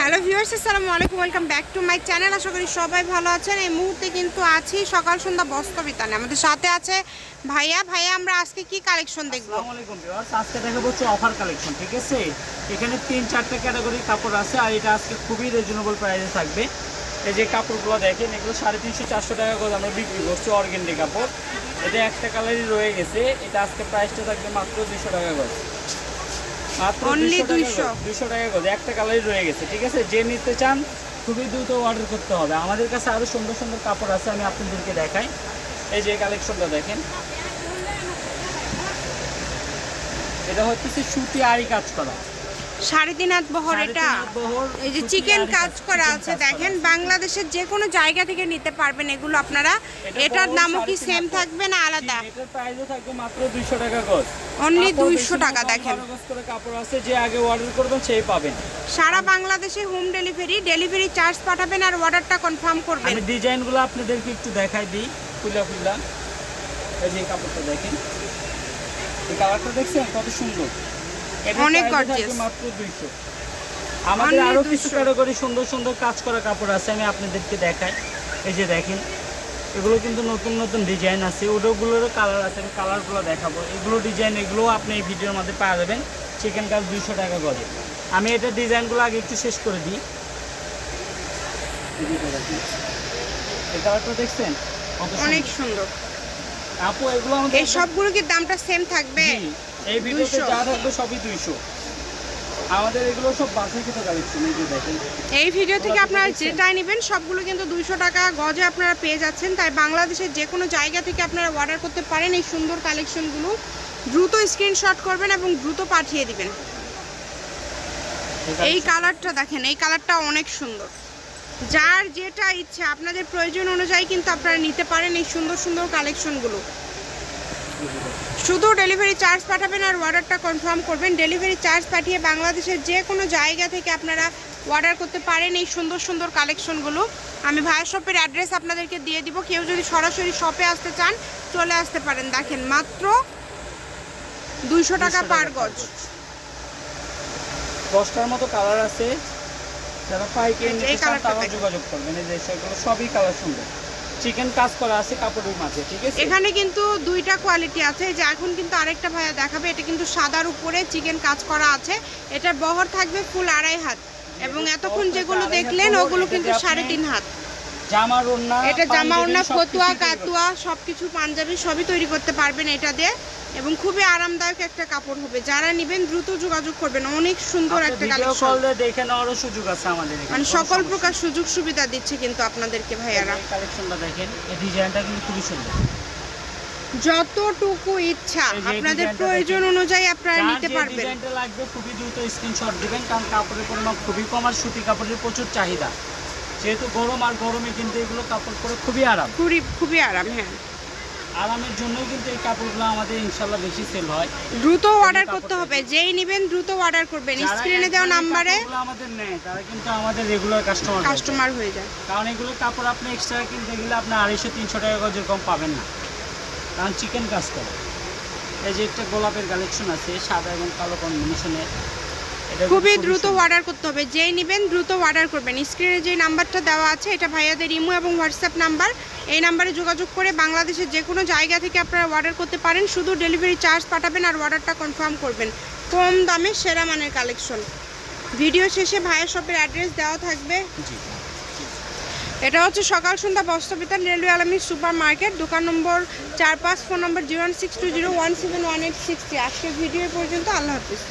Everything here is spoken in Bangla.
হ্যালো ভিউয়ার্স, আসসালামু আলাইকুম, welcome back to my channel. আশা করি সবাই ভালো আছেন। এই মুহূর্তে কিন্তু আছি সকাল সন্ধ্যা বস্ত্র বিতানে। আমাদের সাথে আছে ভাইয়া। ভাইয়া, আমরা আজকে কি কালেকশন দেখব? আসসালামু আলাইকুম ভিউয়ার্স, আজকে দেখাবো হচ্ছে অফার কালেকশন, ঠিক আছে? এখানে তিন, চারটে ক্যাটাগরি কাপড় আছে আর এটা আজকে খুবই রিজনেবল প্রাইসে থাকবে। এই যে কাপড়গুলো দেখেন, এগুলো সাড়ে তিনশো, চারশো টাকা করে আমরা বিক্রি করছি অর্গেন্ডি কাপড়। এটা একটা কালারই রয়ে গেছে। এটা আজকে প্রাইসটা থাকবে মাত্র দুশো টাকা গজ মাত্র Only 200 টাকা গজ একটা কালারই রয়ে গেছে ঠিক আছে? যে নিতে চান খুবই দ্রুত অর্ডার করতে হবে। আমাদের কাছে আরও সুন্দর সুন্দর কাপড় আছে আমি আপনাদেরকে দেখাই। এই যে কালেকশনটা দেখেন। এটা হচ্ছে সুতি আড়ি কাজ করা। সাড়ে তিন হাত বহর এটা। এই যে চিকেন কাজ করা আছে দেখেন বাংলাদেশের যে কোনো জায়গা থেকে নিতে পারবেন এগুলো আপনারা। এটার দামও কি সেম থাকবে না আলাদা? মাত্র 200 টাকা গজ। Only কাপড় 200 বেশি টাকা দেখেন। করে কাপড় আছে যে আগে অর্ডার করবেন সেই পাবেন। সারা বাংলাদেশে হোম ডেলিভারি ডেলিভারি চার্জ পাঠাবেন আর অর্ডারটা কনফার্ম করবেন। ডিজাইনগুলো আপনাদেরকে একটু দেখাই দিই খুলা খুলা। এই যে কাপড়টা দেখেন। এই কালারটা দেখছেন? কত সুন্দর। অনেক gorgeous। মাত্র 200 আমাদের আরও কিছু 200 ক্যাটাগরি সুন্দর সুন্দর কাজ করা কাপড় আছে আমি আপনাদেরকে দেখাই। এই যে দেখেন এগুলো কিন্তু নতুন নতুন ডিজাইন আছে ওগুলোরও কালার আছে আমি কালারগুলো দেখাবো। এগুলো ডিজাইন এগুলো আপনি এই ভিডিওর মধ্যে পাওয়া যাবেন। চিকেন কাজ দুইশো টাকা করে আমি এটা ডিজাইনগুলো আগে একটু শেষ করে দিই। এই কালারটা দেখছেন? অনেক সুন্দর। আপু এগুলো এই সবগুলো কি দামটা সেম থাকবে? এই ভিডিওতে 200 যা থাকবে সবই দুইশো। আমাদের এগুলো সব বাছাই খেতে কালেকশন এই যে দেখেন। এই ভিডিও থেকে আপনারা? যেটাই নেবেন সবগুলো কিন্তু দুইশো টাকা গজে আপনারা পেয়ে যাচ্ছেন। তাই বাংলাদেশের যে কোনো জায়গা থেকে আপনারা অর্ডার করতে পারেন এই সুন্দর কালেকশনগুলো দ্রুত স্ক্রিনশট করবেন এবং দ্রুত পাঠিয়ে দিবেন। এই কালারটা দেখেন এই কালারটা অনেক সুন্দর। যার যেটা ইচ্ছা আপনাদের প্রয়োজন অনুযায়ী কিন্তু আপনারা নিতে পারেন এই সুন্দর সুন্দর কালেকশনগুলো শুধু ডেলিভারি চার্জ পাঠাবেন আর অর্ডারটা কনফার্ম করবেন। ডেলিভারি চার্জ পাঠিয়ে বাংলাদেশের যে কোনো জায়গা থেকে আপনারা অর্ডার করতে পারেন এই সুন্দর সুন্দর কালেকশনগুলো আমি ভায়া শপের অ্যাড্রেস আপনাদেরকে দিয়ে দিব। কেউ যদি সরাসরি শপে আসতে চান চলে আসতে পারেন। দেখেন মাত্র দুইশো টাকা পার গজ। দশটার মতো কালার আছে। যারা পাইকারি। যোগাযোগ করবেন। এই যে সেগুলো সবই কালার সুন্দর। চিকেন কাজ করা আছে কাপড়ের মাঝে ঠিক আছে? এখানে কিন্তু দুইটা কোয়ালিটি আছে। এই যে এখন কিন্তু আরেকটা ভাইয়া দেখাবে এটা কিন্তু সাদার উপরে চিকেন কাজ করা আছে। এটার বহর থাকবে ফুল আড়াই হাত। এবং এতক্ষণ যেগুলো দেখলেন ওগুলো কিন্তু সাড়ে তিন হাত। জামা ওড়না এটা জামা ওড়না ফতুয়া কাতুয়া সবকিছু পাঞ্জাবি সবই তৈরি করতে পারবেন এটা দিয়ে। এবং খুবই আরামদায়ক একটা কাপড় হবে। যারা নেবেন দ্রুত যোগাযোগ করবেন। অনেক সুন্দর একটা কালেকশন দেখে নেওয়ারও সুযোগ আছে আমাদের এখানে, মানে সকল প্রকার সুযোগ সুবিধা দিচ্ছে কিন্তু আপনাদেরকে ভাইয়ারা। কালেকশনটা দেখেন এই ডিজাইনটা কিন্তু খুবই সুন্দর। যতটুকু ইচ্ছা আপনাদের প্রয়োজন অনুযায়ী আপনারা নিতে পারবেন। ডিজাইনটা লাগবে খুবই দ্রুত স্ক্রিনশট দিবেন কারণ কাপড়ের পরিমাণ খুবই কম আর সুতি কাপড়ের প্রচুর চাহিদা। যেহেতু গরম আর গরমে কিন্তু এগুলো কাপড় পরে খুবই আরাম। খুবই খুবই আরাম হ্যাঁ। আরামের জন্যই কিন্তু এই কাপড়গুলো আমাদের ইনশাল্লাহ বেশি সেল হয়। দ্রুত অর্ডার করতে হবে যেই নেবেন দ্রুত অর্ডার করবেন স্ক্রিনে দেওয়া নাম্বারে আমাদের নেয় তারা কিন্তু আমাদের রেগুলার কাস্টমার কাস্টমার হয়ে যায়। কারণ এগুলো কাপড় আপনি এক্সট্রা কিনতে গেলে আপনি আড়াইশো তিনশো টাকা করে যেরকম পাবেন না। কারণ চিকেন কাজ করে। এই যে একটা গোলাপের কালেকশন আছে সাদা এবং কালো কম্বিনেশনের এটা খুবই দ্রুত অর্ডার করতে হবে। যেই নেবেন দ্রুত অর্ডার করবেন। স্ক্রিনে যে নাম্বারটা দেওয়া আছে এটা ভাইয়াদের ইমো এবং হোয়াটসঅ্যাপ নাম্বার। এই নাম্বারে যোগাযোগ করে বাংলাদেশের যে কোনো জায়গা থেকে আপনারা অর্ডার করতে পারেন। শুধু ডেলিভারি চার্জ পাঠাবেন আর অর্ডারটা কনফার্ম করবেন। কম দামে সেরা মানের কালেকশন ভিডিও শেষে ভাইয়ের শপের অ্যাড্রেস দেওয়া থাকবে। এটা হচ্ছে সকাল সন্ধ্যা বস্ত্রবিতান রেলওয়ে আলমী সুপার মার্কেট দোকান নম্বর চার পাঁচ ফোন নম্বর zero one six two zero one seven one eight sixty আজকের ভিডিও পর্যন্ত আল্লাহ হাফিজ।